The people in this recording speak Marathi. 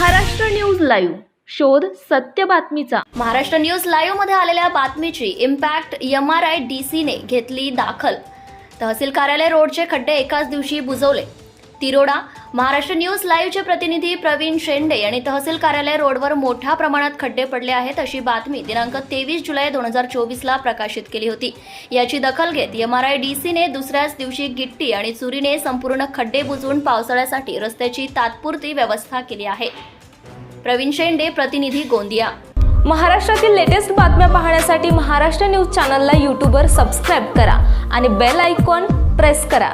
महाराष्ट्र न्यूज लाईव्ह शोध सत्य बातमीचा. महाराष्ट्र न्यूज लाईव्हमध्ये आलेल्या बातमीची impact M R I D सीने घेतली दाखल. तहसील कार्यालय रोडचे खड्डे एकाच दिवशी बुजवले. तिरोडा महाराष्ट्र न्यूज लाईव्हचे प्रतिनिधी प्रवीण शेंडे यांनी तहसील कार्यालय रोडवर मोठ्या प्रमाणात खड्डे पडले आहेत अशी बातमी दिनांक तेवीस जुलै दोन हजार चोवीसला प्रकाशित केली होती. याची दखल घेत एम आर आय डी सीने दुसऱ्याच दिवशी गिट्टी आणि चुरीने संपूर्ण खड्डे बुजवून पावसाळ्यासाठी रस्त्याची तात्पुरती व्यवस्था केली आहे. प्रवीण शेंडे प्रतिनिधी गोंदिया. महाराष्ट्रातील लेटेस्ट बातम्या पाहण्यासाठी महाराष्ट्र न्यूज चॅनलला यूट्यूबवर सबस्क्राईब करा आणि बेल आयकॉन प्रेस करा.